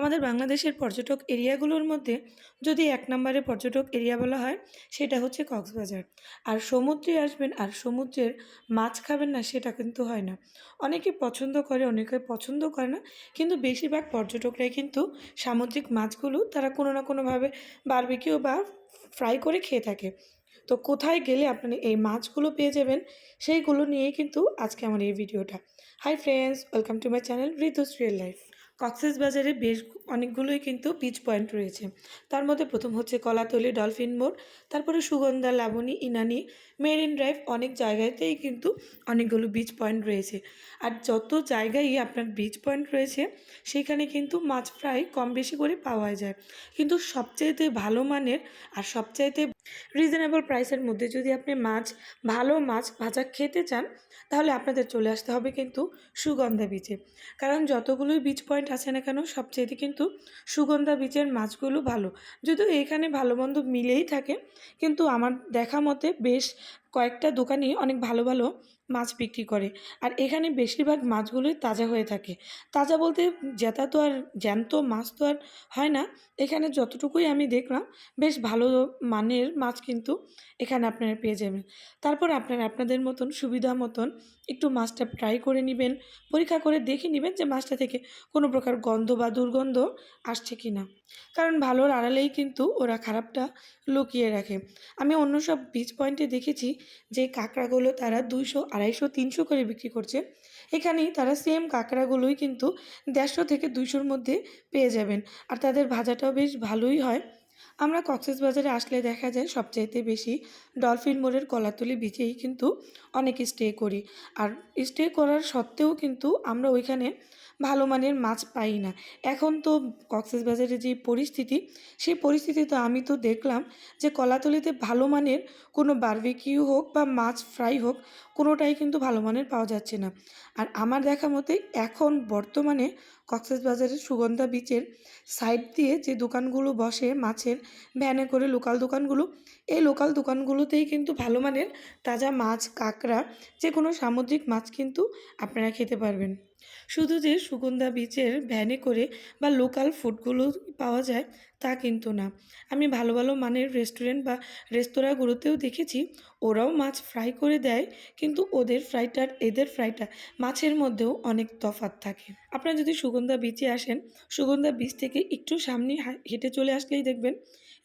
আমাদের বাংলাদেশের পর্যটক এরিয়াগুলোর মধ্যে যদি এক নম্বরে পর্যটক এরিয়া বলা হয়, সেটা হচ্ছে কক্সবাজার। আর সমুদ্রে আসবেন আর সমুদ্রের মাছ খাবেন না, সেটা কিন্তু হয় না। অনেকে পছন্দ করে, অনেকে পছন্দ করে না, কিন্তু বেশিরভাগ পর্যটকরাই কিন্তু সামুদ্রিক মাছগুলো তারা কোনো না কোনোভাবে বারবিকিউ বা ফ্রাই করে খেয়ে থাকে। তো কোথায় গেলে আপনি এই মাছগুলো পেয়ে যাবেন, সেইগুলো নিয়েই কিন্তু আজকে আমার এই ভিডিওটা। Hi friends welcome to my channel Ritu's real life Cox's বাজারে বেশ অনেকগুলোই কিন্তু বিচ পয়েন্ট রয়েছে। তার মধ্যে প্রথম হচ্ছে কলাতলি ডলফিন মোড়, তারপরে সুগন্ধা, লাবণী, ইনানি, মেরিন ড্রাইভ অনেক জায়গাতেই কিন্তু অনেকগুলো বিচ পয়েন্ট রয়েছে। আর যত জায়গায় আপনার বিচ পয়েন্ট রয়েছে, সেখানে কিন্তু মাছ প্রায় কম বেশি করে পাওয়া যায়। কিন্তু সবচাইতে ভালো মানের আর সবচাইতে রিজনেবল প্রাইসের মধ্যে যদি আপনি মাছ, ভালো মাছ ভাজা খেতে চান, তাহলে আপনাদের চলে আসতে হবে কিন্তু সুগন্ধা বিচে কারণ যতগুলোই বিচ পয়েন্ট আছে না কেন সবচেয়ে কিন্তু সুগন্ধা বীজের মাছগুলো ভালো। যদিও এখানে ভালো মন্দ মিলেই থাকে, কিন্তু আমার দেখা মতে বেশ কয়েকটা দোকানই অনেক ভালো ভালো মাছ বিক্রি করে। আর এখানে বেশিরভাগ মাছগুলোই তাজা হয়ে থাকে। তাজা বলতে জেতা তো আর জ্যান্ত মাছ তো আর হয় না। এখানে যতটুকুই আমি দেখলাম, বেশ ভালো মানের মাছ কিন্তু এখানে আপনারা পেয়ে যাবেন। তারপর আপনারা আপনাদের মতন সুবিধা মতন একটু মাছটা ট্রাই করে নেবেন, পরীক্ষা করে দেখে নেবেন যে মাছটা থেকে কোনো প্রকার গন্ধ বা দুর্গন্ধ আসছে কি না কারণ ভালোর আড়ালেই কিন্তু ওরা খারাপটা লুকিয়ে রাখে। আমি অন্য সব বিচ পয়েন্টে দেখেছি যে কাঁকড়াগুলো তারা দুইশো, আড়াইশো, তিনশো করে বিক্রি করছে। এখানেই তারা সেম কাঁকড়াগুলোই কিন্তু দেড়শো থেকে দুইশোর মধ্যে পেয়ে যাবেন। আর তাদের ভাজাটাও বেশ ভালোই হয়। আমরা কক্সেস বাজারে আসলে দেখা যায় সবচাইতে বেশি ডলফিন মোড়ের কলাতলি বিচেই কিন্তু অনেক স্টে করি। আর স্টে করার সত্ত্বেও কিন্তু আমরা ওইখানে ভালো মানের মাছ পাই না। এখন তো কক্সেস বাজারে যে পরিস্থিতি, সেই পরিস্থিতিতে আমি তো দেখলাম যে কলাতলিতে ভালো মানের কোনো বারবিকিউ হোক বা মাছ ফ্রাই হোক, কোনোটাই কিন্তু ভালো মানের পাওয়া যাচ্ছে না। আর আমার দেখা মতে এখন বর্তমানে কক্সেস বাজারের সুগন্ধা বিচের সাইড দিয়ে যে দোকানগুলো বসে মাছের ভ্যানে করে লোকাল দোকানগুলো। এই লোকাল দোকানগুলোতেই কিন্তু ভালো মানের তাজা মাছ, কাঁকড়া যে কোনো সামুদ্রিক মাছ কিন্তু আপনারা খেতে পারবেন। শুধু যে সুগন্ধা বিচের ভ্যানে করে বা লোকাল ফুডগুলো পাওয়া যায় তা কিন্তু না। আমি ভালো ভালো মানের রেস্টুরেন্ট বা রেস্তোরাঁগুলোতেও দেখেছি, ওরাও মাছ ফ্রাই করে দেয়, কিন্তু ওদের ফ্রাইটার এদের ফ্রাইটা মাছের মধ্যেও অনেক তফাৎ থাকে। আপনারা যদি সুগন্ধা বিচে আসেন, সুগন্ধা বিচ থেকে একটু সামনে হেঁটে চলে আসলেই দেখবেন,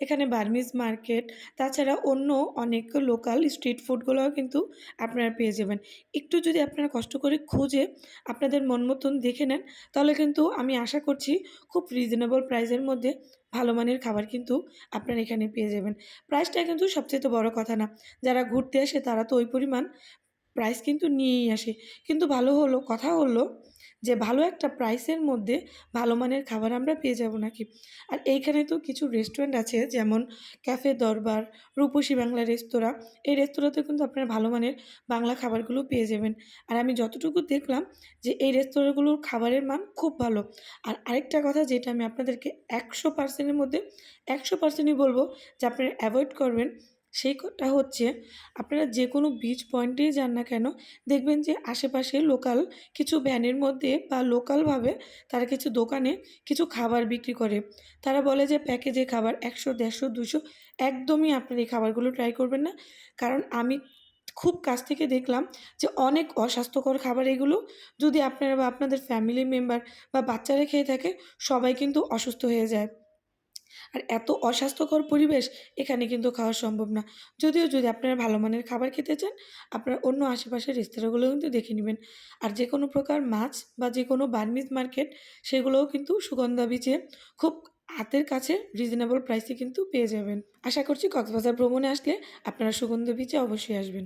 এখানে বার্মিজ মার্কেট তাছাড়া অন্য অনেক লোকাল স্ট্রিট ফুডগুলোও কিন্তু আপনারা পেয়ে যাবেন। একটু যদি আপনারা কষ্ট করে খুঁজে আপনাদের মন মতন দেখে নেন, তাহলে কিন্তু আমি আশা করছি খুব রিজনেবল প্রাইসের মধ্যে ভালো মানের খাবার কিন্তু আপনার এখানে পেয়ে যাবেন। প্রাইসটা কিন্তু সবচেয়ে বড় কথা না। যারা ঘুরতে আসে তারা তো ওই পরিমাণ প্রাইস কিন্তু নিয়েই আসে। কিন্তু ভালো হলো, কথা হলো যে ভালো একটা প্রাইসের মধ্যে ভালো মানের খাবার আমরা পেয়ে যাব নাকি? আর এইখানে তো কিছু রেস্টুরেন্ট আছে, যেমন ক্যাফে দরবার রূপসী বাংলা রেস্তোরাঁ। এই রেস্তোরাঁতে কিন্তু আপনারা ভালো মানের বাংলা খাবারগুলো পেয়ে যাবেন। আর আমি যতটুকু দেখলাম যে এই রেস্তোরাঁগুলোর খাবারের মান খুব ভালো। আর আরেকটা কথা যেটা আমি আপনাদেরকে একশো পার্সেন্টের মধ্যে, একশো পার্সেন্টই বলব যে আপনারা অ্যাভয়েড করবেন সেইটা হচ্ছে, আপনারা যে কোনো বিচ পয়েন্টেই যান না কেন, দেখবেন যে আশেপাশে লোকাল কিছু ভ্যানের মধ্যে বা লোকালভাবে তারা কিছু দোকানে কিছু খাবার বিক্রি করে। তারা বলে যে প্যাকেজে খাবার একশো, দেড়শো দুশো একদমই আপনারা এই খাবারগুলো ট্রাই করবেন না। কারণ আমি খুব কাছ থেকে দেখলাম যে অনেক অস্বাস্থ্যকর খাবার এগুলো, যদি আপনারা বা আপনাদের ফ্যামিলি মেম্বার বা বাচ্চারা খেয়ে থাকে, সবাই কিন্তু অসুস্থ হয়ে যায়। আর এত অস্বাস্থ্যকর পরিবেশ এখানে কিন্তু খাওয়া সম্ভব না। যদিও যদি আপনারা ভালো মানের খাবার খেতে চান, আপনার অন্য আশেপাশের রেস্তোরাঁগুলো কিন্তু দেখে নেবেন। আর যে কোনো প্রকার মাছ বা যে কোনো বার্মিজ মার্কেট, সেগুলোও কিন্তু সুগন্ধা বিচে খুব হাতের কাছে রিজনেবল প্রাইসে কিন্তু পেয়ে যাবেন। আশা করছি কক্সবাজার ভ্রমণে আসলে আপনারা সুগন্ধ বিচে অবশ্যই আসবেন।